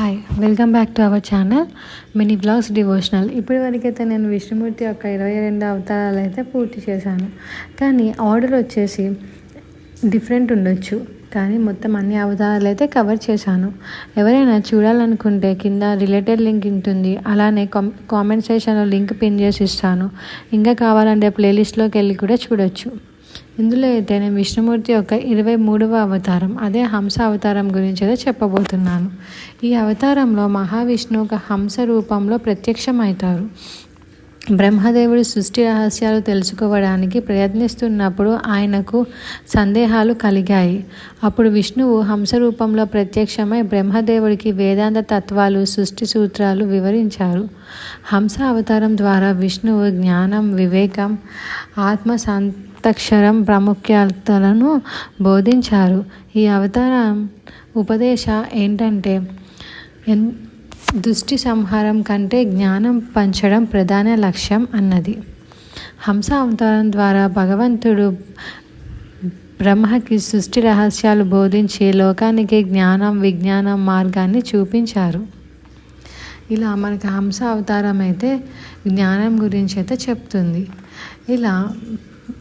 Hi welcome back to our channel mini blogs devotional ఇప్పటి వరకైతే నేను విష్ణుమూర్తి యొక్క ఇరవై రెండు అవతారాలు అయితే పూర్తి చేశాను. కానీ ఆర్డర్ వచ్చేసి డిఫరెంట్ ఉండొచ్చు. కానీ మొత్తం అన్ని అవతారాలు అయితే కవర్ చేశాను. ఎవరైనా చూడాలనుకుంటే కింద రిలేటెడ్ లింక్ ఉంటుంది. అలానే కామెంట్ సెక్షన్లో లింక్ పిన్ చేసి ఇస్తాను. ఇంకా కావాలంటే ప్లేలిస్ట్లోకి వెళ్ళి కూడా చూడొచ్చు. ఇందులో అయితే నేను విష్ణుమూర్తి యొక్క ఇరవై మూడవ అవతారం అదే హంస అవతారం గురించి అయితే చెప్పబోతున్నాను. ఈ అవతారంలో మహావిష్ణువు ఒక హంస రూపంలో ప్రత్యక్షమవుతారు. బ్రహ్మదేవుడు సృష్టి రహస్యాలు తెలుసుకోవడానికి ప్రయత్నిస్తున్నప్పుడు ఆయనకు సందేహాలు కలిగాయి. అప్పుడు విష్ణువు హంస రూపంలో ప్రత్యక్షమై బ్రహ్మదేవుడికి వేదాంత తత్వాలు సృష్టి సూత్రాలు వివరించారు. హంస అవతారం ద్వారా విష్ణువు జ్ఞానం వివేకం ఆత్మ సంతక్షరం ప్రాముఖ్యతలను బోధించారు. ఈ అవతారం ఉపదేశ ఏంటంటే ఎన్ దృష్టి సంహారం కంటే జ్ఞానం పంచడం ప్రధాన లక్ష్యం అన్నది. హంస అవతారం ద్వారా భగవంతుడు బ్రహ్మకి సృష్టి రహస్యాలు బోధించి లోకానికి జ్ఞానం విజ్ఞానం మార్గాన్ని చూపించారు. ఇలా మనకి హంస అవతారం అయితే జ్ఞానం గురించి అయితే చెప్తుంది. ఇలా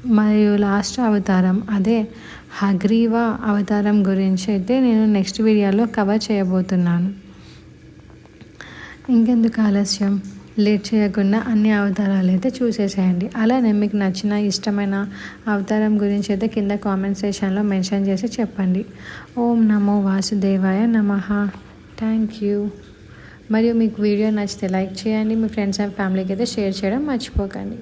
మరియు లాస్ట్ అవతారం అదే హగ్రీవ అవతారం గురించి అయితే నేను నెక్స్ట్ వీడియోలో కవర్ చేయబోతున్నాను. ఇంకెందుకు ఆలస్యం? లేట్ చేయకుండా అన్ని అవతారాలు అయితే చూసేసేయండి. అలానే మీకు నచ్చిన ఇష్టమైన అవతారం గురించి అయితే కింద కామెంట్ సెషన్లో మెన్షన్ చేసి చెప్పండి. ఓం నమో వాసుదేవాయ నమ. థ్యాంక్ యూ మరియు మీకు వీడియో నచ్చితే లైక్ చేయండి. మీ ఫ్రెండ్స్ అండ్ ఫ్యామిలీకి అయితే షేర్ చేయడం మర్చిపోకండి.